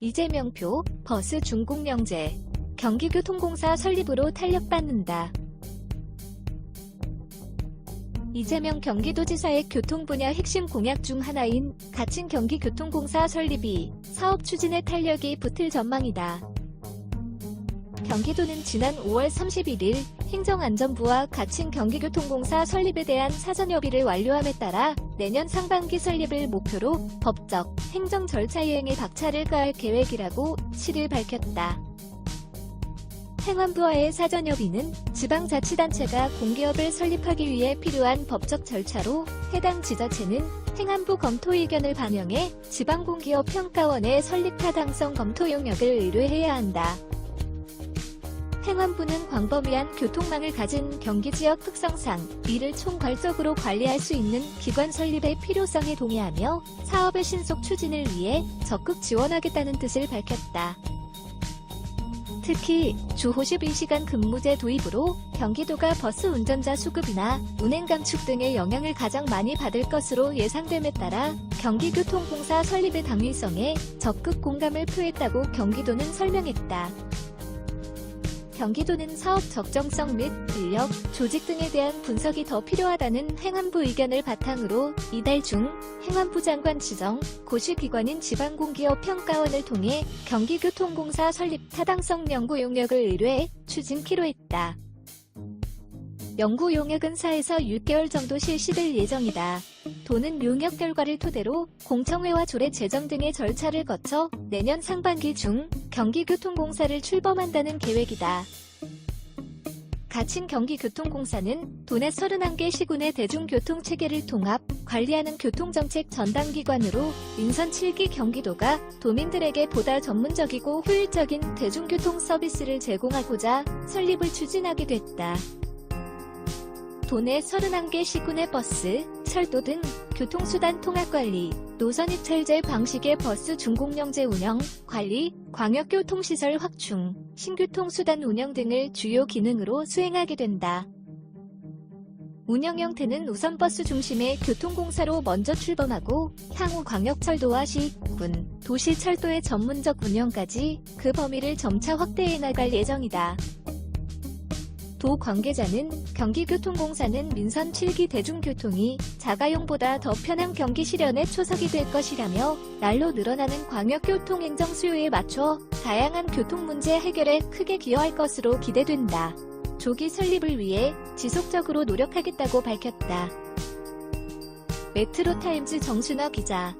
이재명표 버스 중공영제 경기교통공사 설립으로 탄력받는다. 이재명 경기도지사의 교통 분야 핵심 공약 중 하나인 가칭 경기교통공사 설립이 사업 추진에 탄력이 붙을 전망이다. 경기도는 지난 5월 31일 행정안전부와 가칭 경기교통공사 설립에 대한 사전 협의를 완료함에 따라 내년 상반기 설립을 목표로 법적, 행정 절차 이행에 박차를 가할 계획이라고 7일 밝혔다. 행안부와의 사전 협의는 지방자치단체가 공기업을 설립하기 위해 필요한 법적 절차로 해당 지자체는 행안부 검토 의견을 반영해 지방공기업 평가원에 설립 타당성 검토 용역을 의뢰해야 한다. 행안부는 광범위한 교통망을 가진 경기 지역 특성상 이를 총괄적으로 관리할 수 있는 기관 설립의 필요성에 동의하며 사업의 신속 추진을 위해 적극 지원하겠다는 뜻을 밝혔다. 특히 주 52시간 근무제 도입으로 경기도가 버스 운전자 수급이나 운행 감축 등의 영향을 가장 많이 받을 것으로 예상됨에 따라 경기교통공사 설립의 당위성에 적극 공감을 표했다고 경기도는 설명했다. 경기도는 사업 적정성 및 인력, 조직 등에 대한 분석이 더 필요하다는 행안부 의견을 바탕으로 이달 중 행안부 장관 지정, 고시기관인 지방공기업 평가원을 통해 경기교통공사 설립 타당성 연구 용역을 의뢰해 추진키로 했다. 연구 용역은 4에서 6개월 정도 실시될 예정이다. 도는 용역 결과를 토대로 공청회와 조례 제정 등의 절차를 거쳐 내년 상반기 중 경기교통공사를 출범한다는 계획이다. 가칭 경기교통공사는 도내 31개 시군의 대중교통 체계를 통합, 관리하는 교통정책 전담기관으로 인선 7기 경기도가 도민들에게 보다 전문적이고 효율적인 대중교통 서비스를 제공하고자 설립을 추진하게 됐다. 도내 31개 시군의 버스, 철도 등 교통수단 통합관리, 노선 입찰제 방식의 버스 중공영제 운영, 관리, 광역교통시설 확충, 신교통수단 운영 등을 주요 기능으로 수행하게 된다. 운영 형태는 우선 버스 중심의 교통공사로 먼저 출범하고 향후 광역철도와 시, 군, 도시 철도의 전문적 운영까지 그 범위를 점차 확대해 나갈 예정이다. 도 관계자는 경기교통공사는 민선 7기 대중교통이 자가용보다 더 편한 경기 실현에 초석이 될 것이라며 날로 늘어나는 광역교통 행정 수요에 맞춰 다양한 교통 문제 해결에 크게 기여할 것으로 기대된다. 조기 설립을 위해 지속적으로 노력하겠다고 밝혔다. 메트로타임즈 정순화 기자